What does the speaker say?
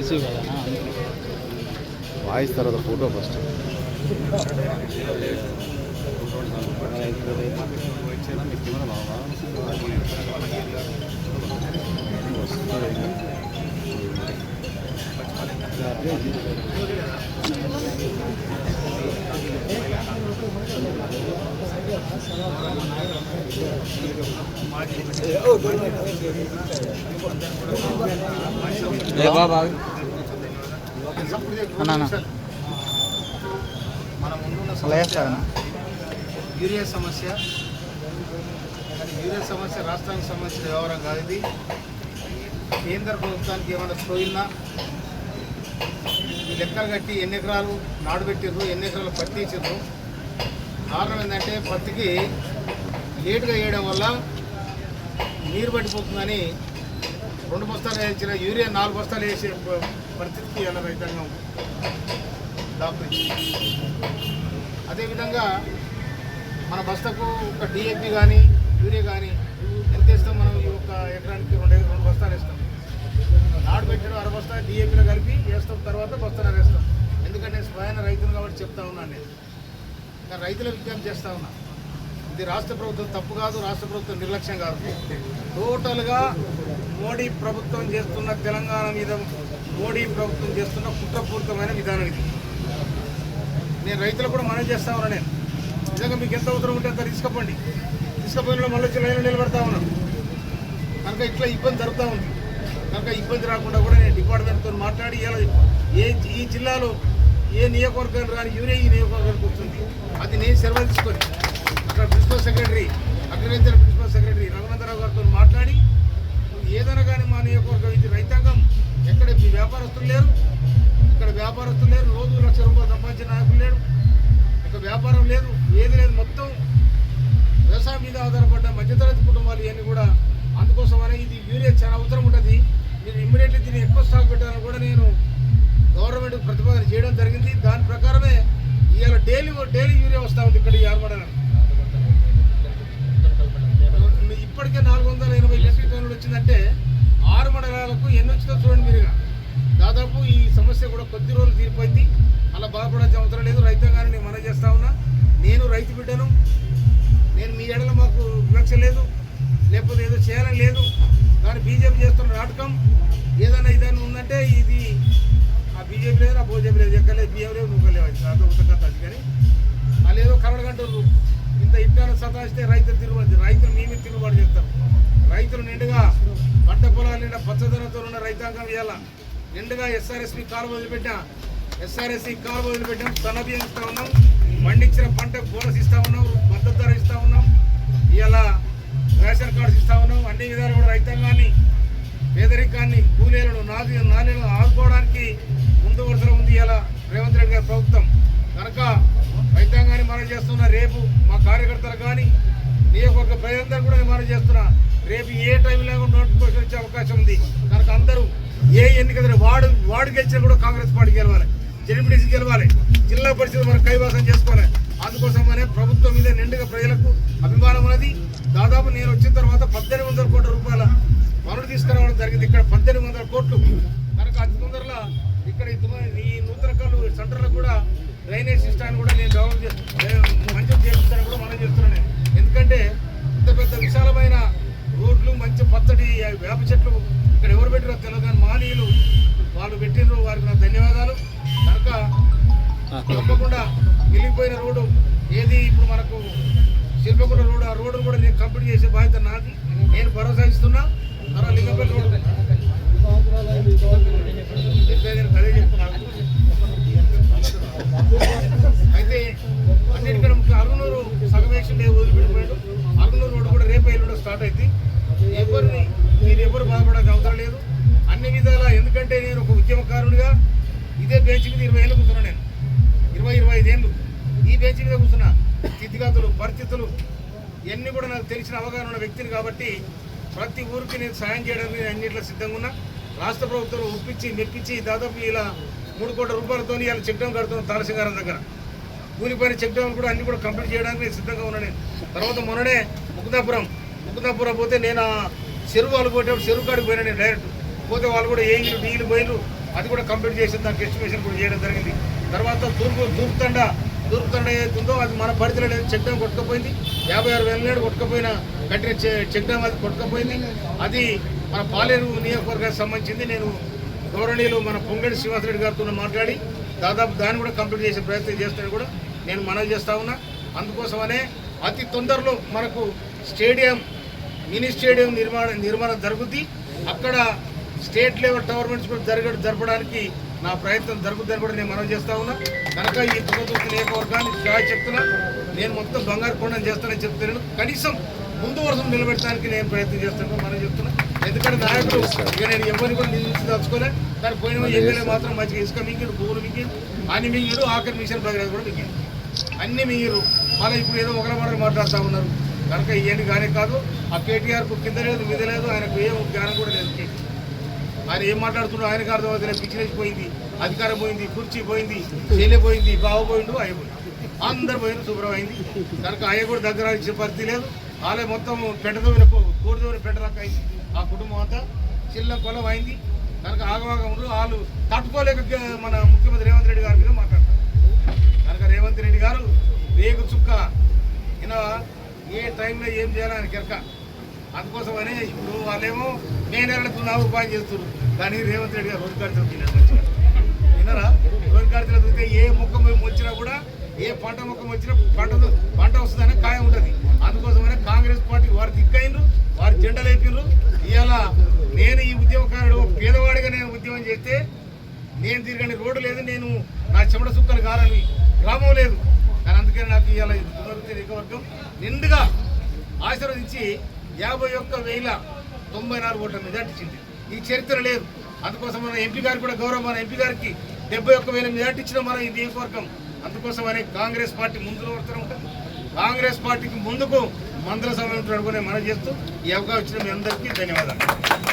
Receive voice తర్వాత photo first. ఏ బాబా అన్న అన్న. మన ముందున్న యూరియా సమస్య. కానీ యూరియా సమస్య రాష్ట్రానికి సంబంధించిన వ్యవహారం కాదు ఇది. కేంద్ర ప్రభుత్వానికి ఏమైనా పోయినా ఈ లెక్కలు కట్టి ఎన్ని ఎకరాలు నాడు పెట్టిర్రు ఎన్ని ఎకరాలు పత్తి ఇచ్చిర్రు? కారణం ఏంటంటే పత్తికి లేటుగా వేయడం వల్ల నీరు పట్టిపోతుందని రెండు బస్తాలు వేయించిన యూరియా నాలుగు బస్తాలు వేసే పరిస్థితికి ఎలా రైతాంగం డాక్టర్ అదేవిధంగా మన బస్తకు ఒక డిఏపి కానీ యూరియా కానీ ఎంత ఇస్తాం మనం ఈ ఒక ఎకరానికి రెండు రెండు బస్తాలు వేస్తాం. నాడు పెట్టడం అర బస్తా డిఏపిలో కలిపి వేస్తాం తర్వాత బస్తాలు వేస్తాం. ఎందుకంటే స్వయాన రైతులు కాబట్టి చెప్తా ఉన్నాను నేను. ఇంకా రైతుల విజ్ఞప్తి చేస్తా ఉన్నాను ఇది రాష్ట్ర ప్రభుత్వం తప్పు కాదు రాష్ట్ర ప్రభుత్వం నిర్లక్ష్యం కాదు. టోటల్గా మోడీ ప్రభుత్వం చేస్తున్న తెలంగాణ మీద మోడీ ప్రభుత్వం చేస్తున్న కుట్రపూరితమైన విధానం ఇది. నేను రైతులు కూడా మనం చేస్తా నేను. నిజంగా మీకు ఎంత అవసరం ఉంటే అంత తీసుకపోండి తీసుకుపోయిన మళ్ళీ వచ్చి లైన్లో నిలబడతా ఉన్నాను కనుక ఇట్లా ఇబ్బంది జరుగుతూ ఉంది. కనుక ఇబ్బంది రాకుండా కూడా నేను డిపార్ట్మెంట్తో మాట్లాడి ఏ ఈ జిల్లాలో ఏ నియోజకవర్గాలు రాని యూరియా ఈ నియోజకవర్గానికి వస్తుంది. అది నేను సెలవు తీసుకొని అక్కడ principal secretary agriculture principal secretary Raghunandarao గారితో మాట్లాడి ఏదైనా కానీ మా నియోజకవర్గం ఇది రైతాంగం ఎక్కడ మీ వ్యాపారస్తులు లేరు. ఇక్కడ వ్యాపారస్తులు లేరు రోజు లక్ష రూపాయలు సంపాదించిన నాయకులు లేరు. ఇక్కడ వ్యాపారం లేదు ఏది లేదు మొత్తం వ్యవసాయం మీద ఆధారపడ్డ మధ్యతరగతి కుటుంబాలు ఇవన్నీ కూడా అందుకోసమనే ఇది యూరియా చాలా అవసరం ఉంటుంది. మీరు ఇమ్మీడియట్లీ దీన్ని ఎక్కువ స్టాక్ పెట్టాలని కూడా నేను గవర్నమెంట్ ప్రతిపాదన చేయడం జరిగింది. దాని ప్రకారమే ఇవాళ డైలీ డైలీ యూరియా వస్తూ ఉంది ఇక్కడ ఈ ఆర్మడానికి ఇప్పటికే నాలుగు వందల ఎనభై మెట్రిక్ టన్నులు వచ్చిందంటే ఆరు మండలాలకు ఎన్ని వచ్చిందో చూడండి మీరుగా. దాదాపు ఈ సమస్య కూడా కొద్ది రోజులు తీరిపోయింది. అలా బాధపడాల్సిన అవసరం లేదు. రైతాంగాన్ని నేను మనం చేస్తా ఉన్నా. నేను రైతు బిడ్డను. నేను మీ ఎడల మాకు వివక్ష లేదు. లేకపోతే ఏదో చేయాలని లేదు. కానీ బీజేపీ చేస్తున్న నాటకం ఏదైనా ఇదైనా ఉందంటే ఇది ఆ బీజేపీ లేదు ఆ భోజేపీ లేదు. ఎక్కలేదు బియ్యం లేదు నువ్వు లేవు అది అదో ఉతకత అది కానీ. సతాయిస్తే రైతులు తిరుగుబడి రైతులు మీ మీద తిరుగుబాటు చేస్తారు. రైతులు నిండుగా పంట పొలాలు నిండా పచ్చదనంతో ఉన్న రైతాంగం ఇవ్వాల నిండుగా ఎస్ఆర్ఎస్పి కాలు వదిలిపెట్టాం ఎస్ఆర్ఎస్సి కాలు వదిలిపెట్టాం సన్నబియ్యం ఇస్తా ఉన్నాం. పండించిన పంటకు బోనస్ ఇస్తా ఉన్నాం. మద్దతు ధర ఇస్తా ఉన్నాం. ఇలా రేషన్ కార్డ్స్ ఇస్తా ఉన్నాం. అన్ని విధాలు కూడా రైతాంగాన్ని పేదరికాన్ని కూలీలను నాది నాణ్యలను ఆదుకోవడానికి ముందు వరుసలో ఉంది ఇలా రేవంత్ రెడ్డి గారి ప్రభుత్వం. కనుక రైతాంగాన్ని మనం చేస్తున్న రేపు మా కార్యకర్తలు కానీ నియోజకవర్గ ప్రజలందరూ కూడా మనం చేస్తున్నా రేపు ఏ టైంలో కూడా నోటిఫికేషన్ వచ్చే అవకాశం ఉంది. కనుక అందరూ ఏ ఎన్నిక వాడు వాడు గెలిచినా కూడా కాంగ్రెస్ పార్టీ గెలవాలి. జెడ్పీటీసీ గెలవాలి. జిల్లా పరిషత్ మనం కైవాసం చేసుకోవాలి. అందుకోసమనే ప్రభుత్వం మీద నిండుగా ప్రజలకు అభిమానం ఉన్నది. దాదాపు నేను వచ్చిన తర్వాత పద్దెనిమిది వందల కోట్ల రూపాయల పనులు తీసుకురావడం జరిగింది. ఇక్కడ పద్దెనిమిది వందల కోట్లు. కనుక అతి తొందరలో ఇక్కడ ఈ ఈ నూతన కళ్ళు సెంటర్లో కూడా డ్రైనేజ్ సిస్టాన్ని కూడా నేను డెవలప్ చే- నేను మంచిగా చేపిస్తానని కూడా మనం చేస్తున్నాను నేను. ఎందుకంటే ఇంత పెద్ద విశాలమైన రోడ్లు మంచి పచ్చడి వేప చెట్లు ఇక్కడ ఎవరు పెట్టిరో తెలియదు కానీ మానీయులు వాళ్ళు పెట్టినరు వారికి నా ధన్యవాదాలు. కనుక తప్పకుండా వెళ్ళిపోయిన రోడ్డు ఏది ఇప్పుడు మనకు శిల్పకుండ రోడ్డు ఆ రోడ్డు కూడా నేను కంప్లీట్ చేసే బాధ్యత నాది. నేను భరోసా ఇస్తున్నా. తర్వాత లింగపల్లి రోడ్డు. అదే చెప్తున్నాను ఇదే బెంచ్ మీద ఇరవై ఏళ్ళు కూర్చున్నాను నేను. ఇరవై ఇరవై ఐదేళ్ళు ఈ బెంచ్ మీద కూర్చున్నా. స్థితిగతులు పరిస్థితులు ఇవన్నీ కూడా నాకు తెలిసిన అవగాహన ఉన్న వ్యక్తిని కాబట్టి ప్రతి ఊరికి నేను సాయం చేయడానికి నేను అన్నింటిలో సిద్ధంగా ఉన్నా. రాష్ట్ర ప్రభుత్వం ఒప్పించి మెప్పించి దాదాపు ఇలా మూడు కోట్ల రూపాయలతో ఇలా చెక్ డ్యామ్ కడుతున్నాం తారసింగారం దగ్గర. కూలిపోయిన చెక్ డ్యామ్ కూడా అన్ని కూడా కంప్లీట్ చేయడానికి నేను సిద్ధంగా ఉన్నా నేను. తర్వాత మొన్ననే ముకుదాపురం ముకుదాపురం పోతే నేను చెరువు వాళ్ళు పోయేటప్పుడు చెరువు కాడికి పోయినా నేను డైరెక్ట్. పోతే వాళ్ళు కూడా ఏ ఇల్లు డీలు అది కూడా కంప్లీట్ చేసి దానికి ఎస్టిమేషన్ కూడా చేయడం జరిగింది. తర్వాత తూర్పు తూర్పుతండ తూర్పుతండ ఏదైతే ఉందో అది మన పరిధిలో లేదు చెక్ డ్యామ్ కొట్టుకపోయింది. యాభై ఆరు వేల నేడు కొట్టుకపోయిన కట్టిన చెక్ డ్యామ్ అది కొట్టుకపోయింది. అది మన పాలేరు నియోజకవర్గానికి సంబంధించింది. నేను గౌరవనీయులు మన పొంగడి శ్రీనివాసరెడ్డి గారితో మాట్లాడి దాదాపు దాన్ని కూడా కంప్లీట్ చేసే ప్రయత్నం చేస్తాను కూడా నేను మనవి చేస్తా ఉన్నా. అందుకోసమనే అతి తొందరలో మనకు స్టేడియం మినీ స్టేడియం నిర్మాణం నిర్మాణం జరుగుద్ది. అక్కడ స్టేట్ లెవెల్ టోర్నమెంట్స్ కూడా జరగ జరపడానికి నా ప్రయత్నం జరుగుతుందని కూడా నేను మనవి చేస్తా ఉన్నా. కనుక ఈ దురదృష్టి నియోజకవర్గాన్ని చాలా చెప్తున్నా. నేను మొత్తం బంగారు కొండని చేస్తానని చెప్తున్నాను. కనీసం ముందు వరుసను నిలబెట్టడానికి నేను ప్రయత్నం చేస్తాను మనం చెప్తున్నా. ఎందుకంటే నాయకుడు ఇక నేను ఎవరిని కూడా నిలిచి కానీ పోయిన ఎమ్మెల్యే మాత్రం మంచిగా ఇసుక మింగిడు భూములు మింగిడు అన్ని మింగిడు ఆఖరి మిషన్ భగీరథ కూడా మింగిడు. అన్ని మింగిరు మళ్ళీ ఇప్పుడు ఏదో ఒకరి మాట మాట్లాడుతూ ఉన్నారు. కనుక ఇవన్నీ కానీ కాదు. ఆ కేటీఆర్కు కింద లేదు మీద లేదు ఆయనకు ఏ జ్ఞానం కూడా లేదు. ఆయన ఏం మాట్లాడుతున్నాడు ఆయనకు అర్థమవుతుంది బిజినెస్ పోయింది అధికారం పోయింది కుర్చీ పోయింది చెల్లె పోయింది బావ పోయిండు ఆయన పోయింది అందరు పోయిన శుభ్రం అయింది. కనుక అయ్య కూడా దగ్గర ఇచ్చే పరిస్థితి లేదు. వాళ్ళే మొత్తం పెంటదోవిన కూడదోవిన పెంటలాక అయింది. ఆ కుటుంబం అంతా చిల్ల కొలం అయింది. కనుక ఆగవాగం వాళ్ళు తట్టుకోలేక మన ముఖ్యమంత్రి రేవంత్ రెడ్డి గారి మీద మాట్లాడతారు. కనుక రేవంత్ రెడ్డి గారు రేగు చుక్క. ఈయన ఏ టైంలో ఏం చేయాలని కెరక? అందుకోసమనే ఇప్పుడు వాళ్ళేమో నేను నెలలకు నా ఉపాయం చేస్తున్నారు. కానీ రేవంత్ రెడ్డి గారు రోజు ఖర్చులు తిన్నాడు మంచిగా. విన్నారా? రోజు తింటే ఏ మొక్క వచ్చినా కూడా ఏ పంట మొక్క వచ్చినా పంట పంట వస్తుందనే ఖాయం ఉంటుంది. అందుకోసమనే కాంగ్రెస్ పార్టీ వారు దిక్కైండ్రు వారు జెండలు అయిపోయినరు ఇవాళ నేను ఈ ఉద్యమకారుడు పేదవాడిగా నేను ఉద్యమం చేస్తే నేను తిరగని రోడ్డు లేదు నేను నా చెమట సుక్కలు కారని గ్రామం లేదు. కానీ అందుకని నాకు ఇవాళ పునరుద్ధరణ వర్గం నిండుగా ఆశీర్వదించి యాభై ఒక్క వేల తొంభై నాలుగు ఓట్ల మెజార్టీ ఇచ్చింది. ఈ చరిత్ర లేదు. అందుకోసం మన ఎంపీ గారికి కూడా గౌరవం మన ఎంపీ గారికి డెబ్బై ఒక్క వేల మెజార్టీ ఇచ్చిన మన ఈ నియోజకవర్గం. అందుకోసమనే కాంగ్రెస్ పార్టీ ముందులో వర్తనం ఉంటుంది కాంగ్రెస్ పార్టీకి ముందుకు మంత్రసభ సమయం అనుకునే మనం చేస్తూ ఈ అవకాశం ఇచ్చిన మీ అందరికీ ధన్యవాదాలు.